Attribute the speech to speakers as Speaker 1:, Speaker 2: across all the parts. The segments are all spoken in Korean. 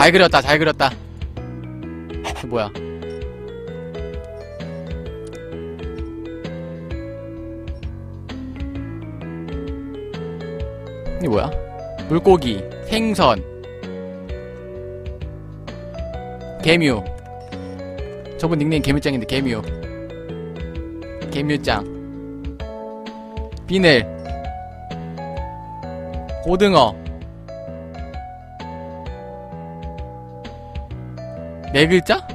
Speaker 1: 잘 그렸다 잘 그렸다. 뭐야? 이게 뭐야? 물고기 생선 개뮤 저분 닉네임 개뮤짱인데 개뮤 개뮤짱. 비늘. 고등어 네 글자?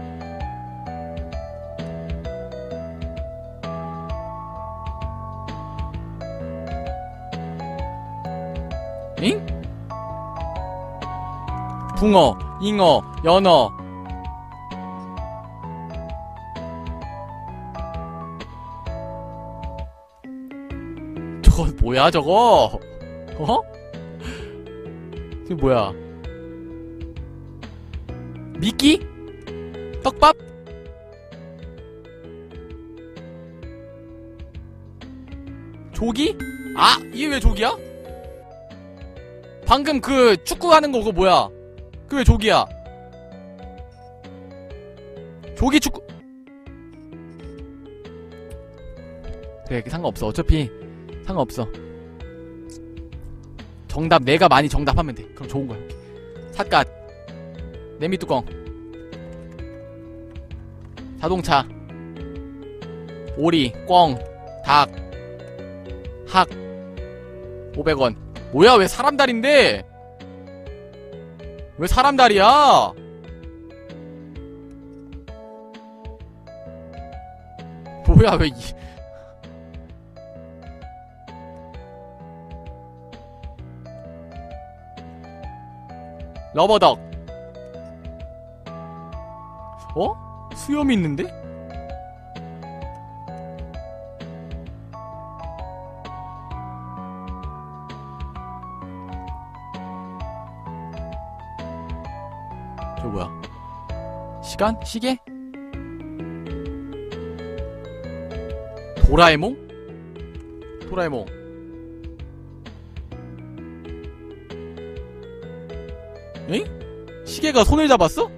Speaker 1: 잉? 붕어, 잉어, 연어 저거 뭐야 저거? 어? 이게 뭐야? 미끼? 떡밥? 조기? 아, 이게 왜 조기야? 방금 그 축구하는 거 그거 뭐야? 그왜 조기야? 조기 축구 그래 상관없어 어차피 상관없어 정답 내가 많이 정답하면 돼 그럼 좋은 거야 삿갓 냄비 뚜껑 자동차. 오리 꿩닭 학. 500원. 뭐야 왜 사람 다리인데? 왜 사람 다리야? 뭐야 왜 이... 러버덕. 어? 수염이 있는데? 저 뭐야? 시간? 시계? 도라에몽? 도라에몽 엥? 시계가 손을 잡았어?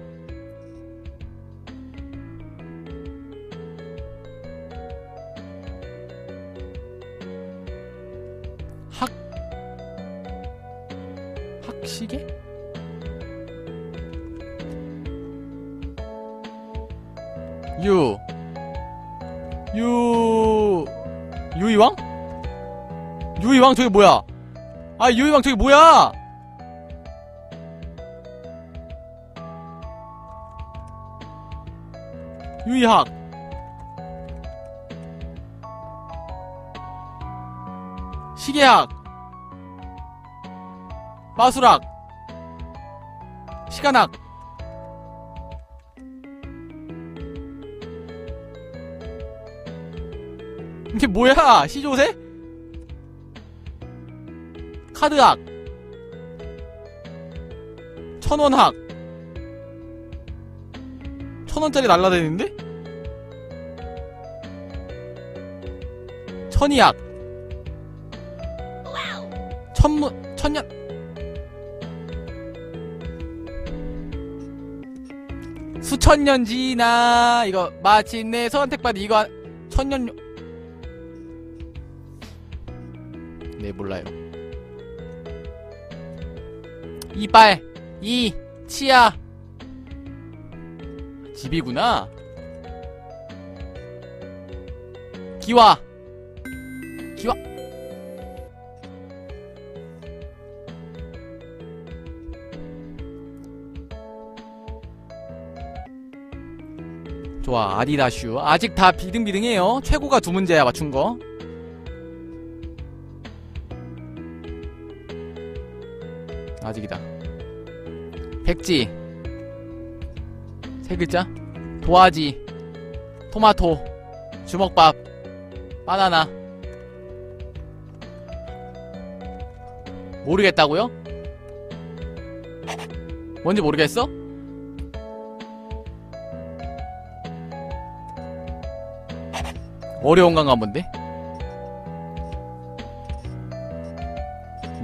Speaker 1: 유 유... 유이왕? 유이왕 저게 뭐야? 아 유이왕 저게 뭐야? 유이학 시계학 마술학 시간학 이게 뭐야? 시조새? 카드학. 천원학. 천원짜리 날라다니는데? 천이학. 천무 천년 수천 년 지나. 이거 마침내 선택받은 이거 한- 천년 네 몰라요. 이빨 이 치아. 집이구나. 기와. 기와. 좋아 아디다슈. 아직 다 비등비등해요. 최고가 두 문제야 맞춘 거 아직이다. 백지. 세 글자? 도화지. 토마토. 주먹밥. 바나나. 모르겠다고요? 뭔지 모르겠어? 어려운 건가 본데?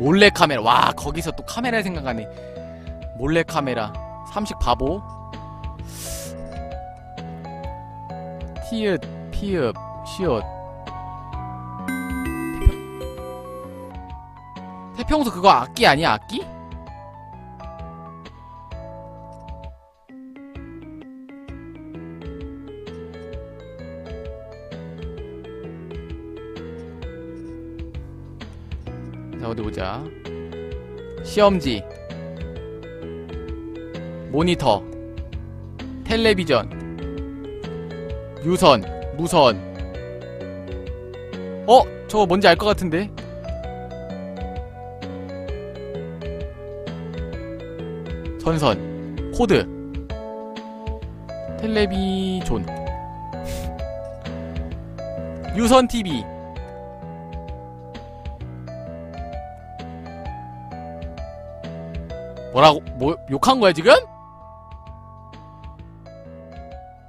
Speaker 1: 몰래 카메라. 와 거기서 또 카메라를 생각하네. 몰래 카메라. 삼식 바보. 티읕 피읕 시옷. 태평... 소 그거 악기 아니야 악기? 자 어디 보자. 시험지. 모니터. 텔레비전. 유선. 무선. 어? 저거 뭔지 알 것 같은데? 전선. 코드. 텔레비존. 유선 TV 뭐라고? 뭐 욕한 거야 지금?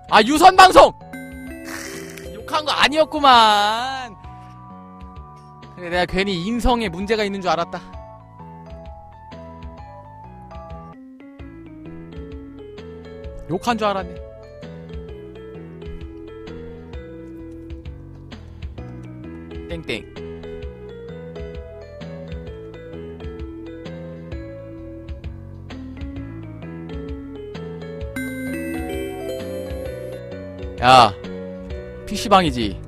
Speaker 1: 아 유선 방송! 욕한 거 아니었구만. 그래 내가 괜히 인성에 문제가 있는 줄 알았다. 욕한 줄 알았네. 땡땡 야 PC방이지.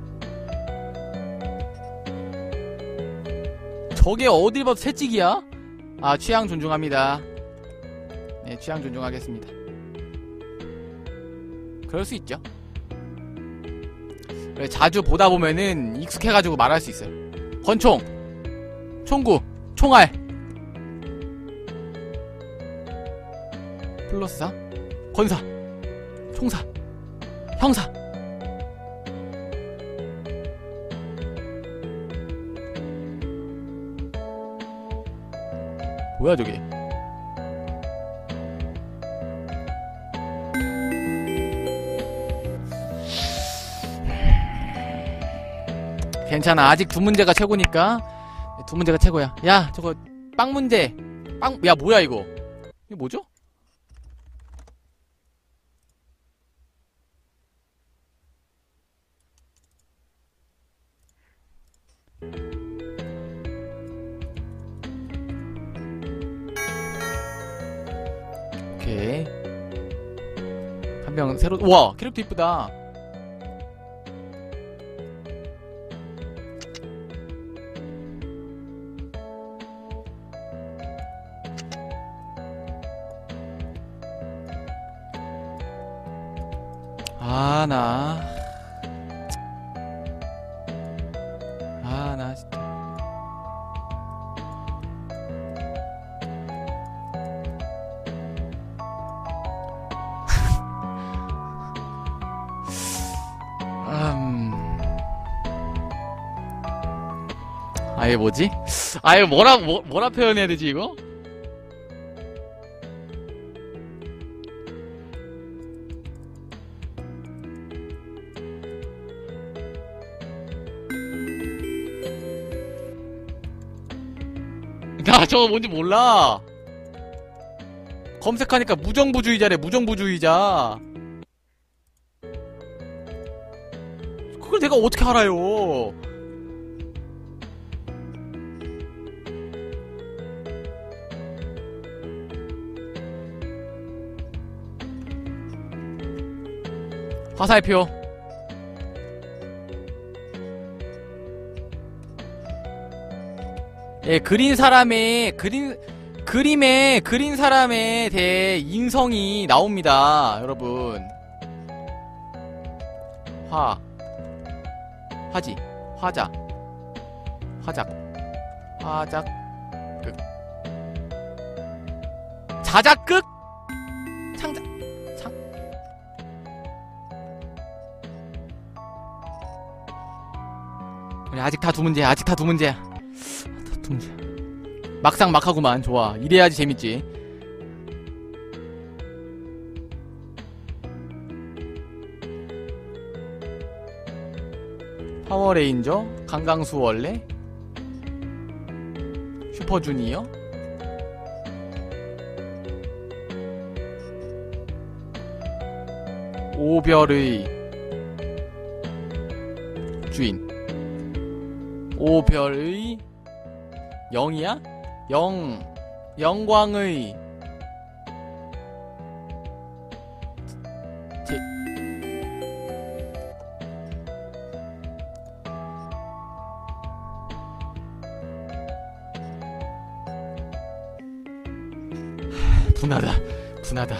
Speaker 1: 저게 어딜 봐도 채찍이야? 아 취향 존중합니다. 네 취향 존중하겠습니다. 그럴 수 있죠. 그래, 자주 보다 보면은 익숙해가지고 말할 수 있어요. 권총 총구 총알. 플러스사? 권사 총사 형사. 뭐야 저게? 괜찮아. 아직 두 문제가 최고니까. 두 문제가 최고야. 야 저거 빵 문제. 빵 야 뭐야 이거? 이게 뭐죠? 오케이 한 명 새로 우와 캐릭터 이쁘다 아예 뭐지? 아예 뭐라 뭐, 뭐라 표현해야 되지 이거? 나 저거 뭔지 몰라. 검색하니까 무정부주의자래, 무정부주의자. 그걸 내가 어떻게 알아요? 화살표. 예, 그린 사람의 그린 그림에 그린 사람에 대해 인성이 나옵니다, 여러분. 화. 화지. 화자. 화작. 화작. 극 자작극? 창작 그래 아직 다 두 문제야 아직 다 두 문제야 다 두 문제야 막상 막하구만. 좋아. 이래야지 재밌지. 파워레인저 강강수 원래 슈퍼주니어. 오별의 오별의 영이야? 영 영광의 제... 분하다 분하다.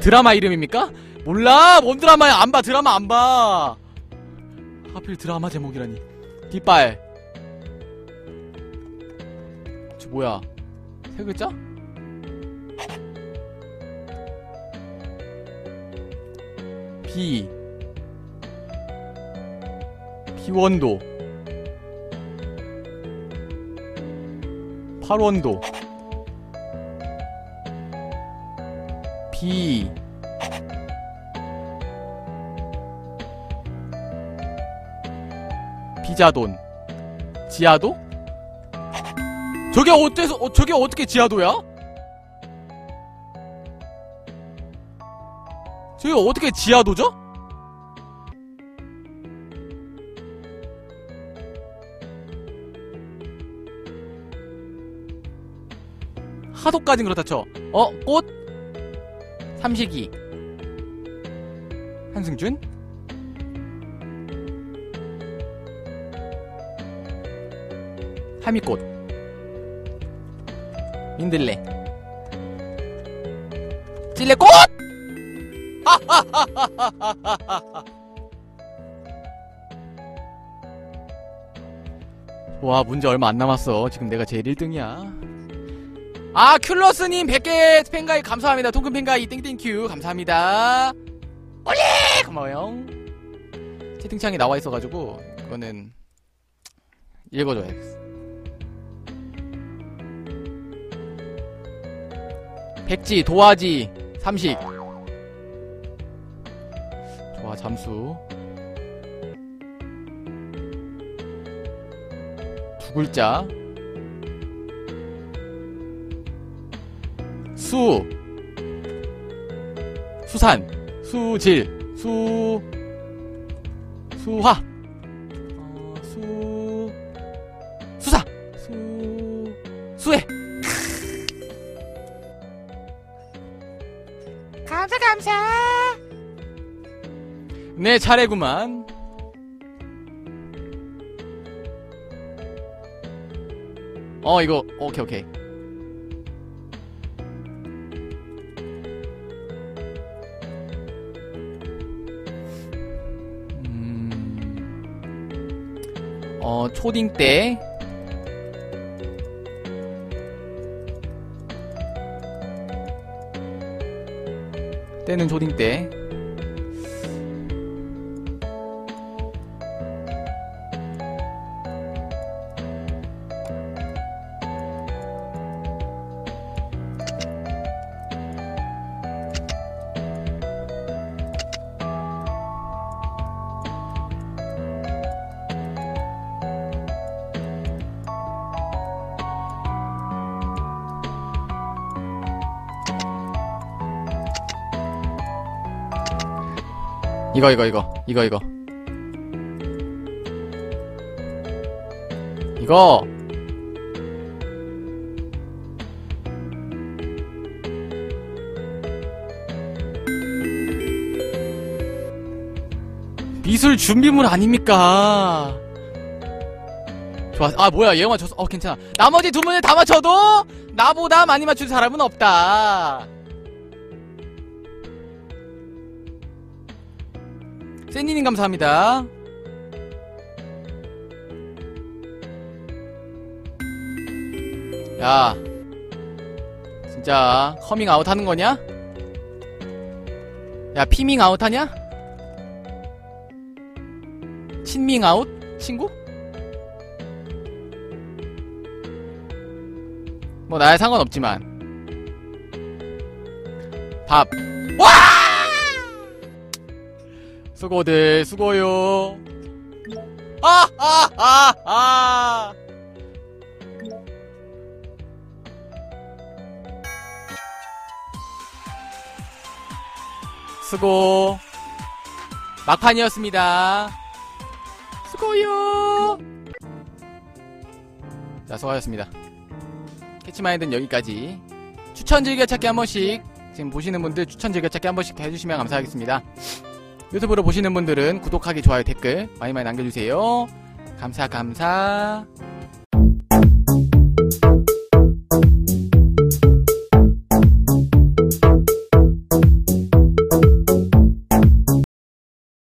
Speaker 1: 드라마 이름입니까? 몰라 뭔 드라마야? 안 봐 드라마 안 봐. 하필 드라마 제목이라니. 깃발 저 뭐야? 세 글자? 비. 비원도. 팔원도. 비. 비자돈. 지하도? 저게 어때서 어, 저게 어떻게 지하도야? 저게 어떻게 지하도죠? 하도까진 그렇다 쳐. 어? 꽃? 삼식이 한승준? 하미꽃 민들레 찔레꽃! 와 문제 얼마 안 남았어. 지금 내가 제일 1등이야. 아 큘러스님 100개 팬가입 감사합니다. 통큰 팬가입 땡땡큐. 감사합니다. 올리! 고마워요. 채팅창에 나와 있어가지고 이거는 읽어줘야겠어 백지 도화지 삼식. 좋아 잠수. 두 글자. 수. 수산. 수질. 수. 수화. 어, 수
Speaker 2: 감사.
Speaker 1: 내 차례구만. 어 이거 오케이 오케이. 음, 어 초딩 때 때는 초딩 때 이거 이거 이거 이거 이거 이거 미술 준비물 아닙니까? 좋아. 아 뭐야 얘가 맞췄어. 어 괜찮아. 나머지 두 문을 다 맞춰도 나보다 많이 맞춘 사람은 없다. 세니님 감사합니다. 야, 진짜 커밍 아웃 하는 거냐? 야, 피밍 아웃 하냐? 친밍 아웃? 친구? 뭐 나야 상관없지만 밥 수고들 수고요 아 아 아 아 수고 막판이었습니다. 수고요. 자, 수고하셨습니다. 캐치마인드는 여기까지. 추천 즐겨찾기 한 번씩 지금 보시는 분들 추천 즐겨찾기 한 번씩 해주시면 감사하겠습니다. 유튜브로 보시는 분들은 구독하기, 좋아요, 댓글 많이 많이 남겨주세요. 감사, 감사.